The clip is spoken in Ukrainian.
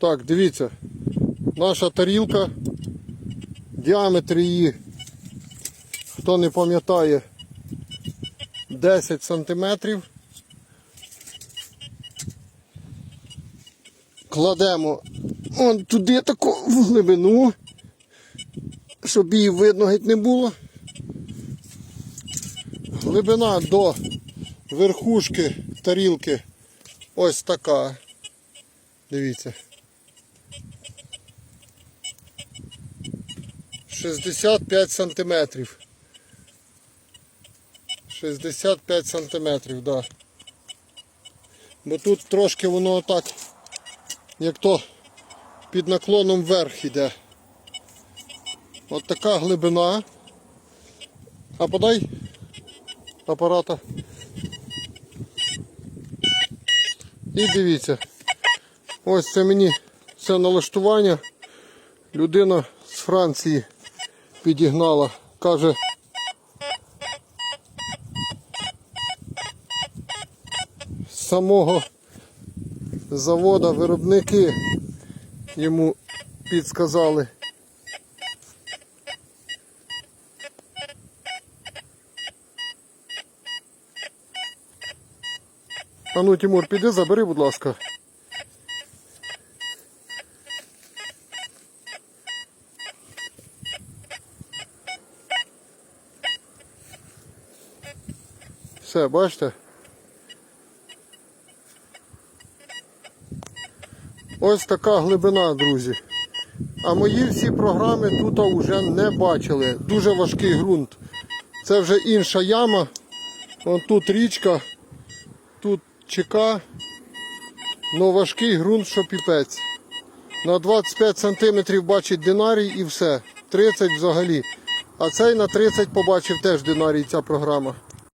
Так, дивіться. Наша тарілка. Діаметр її, хто не пам'ятає, 10 сантиметрів. Кладемо он туди таку в глибину, щоб її видно геть не було. Глибина до верхушки тарілки ось така. Дивіться. 65 сантиметрів. 65 сантиметрів, да. Бо тут трошки воно отак, як то під наклоном вверх іде. От така глибина. А подай апарата. І дивіться. Ось це мені це налаштування. Людина з Франції підігнала. Каже. З самого завода виробники йому підсказали. А ну, Тимур, піди, забери, будь ласка. Все, бачите? Ось така глибина, друзі. А мої всі програми тут вже не бачили. Дуже важкий ґрунт. Це вже інша яма. Вон тут річка, тут чека. Ну важкий ґрунт, що піпець. На 25 см бачить динарій і все. 30 взагалі. А цей на 30 побачив теж динарій ця програма.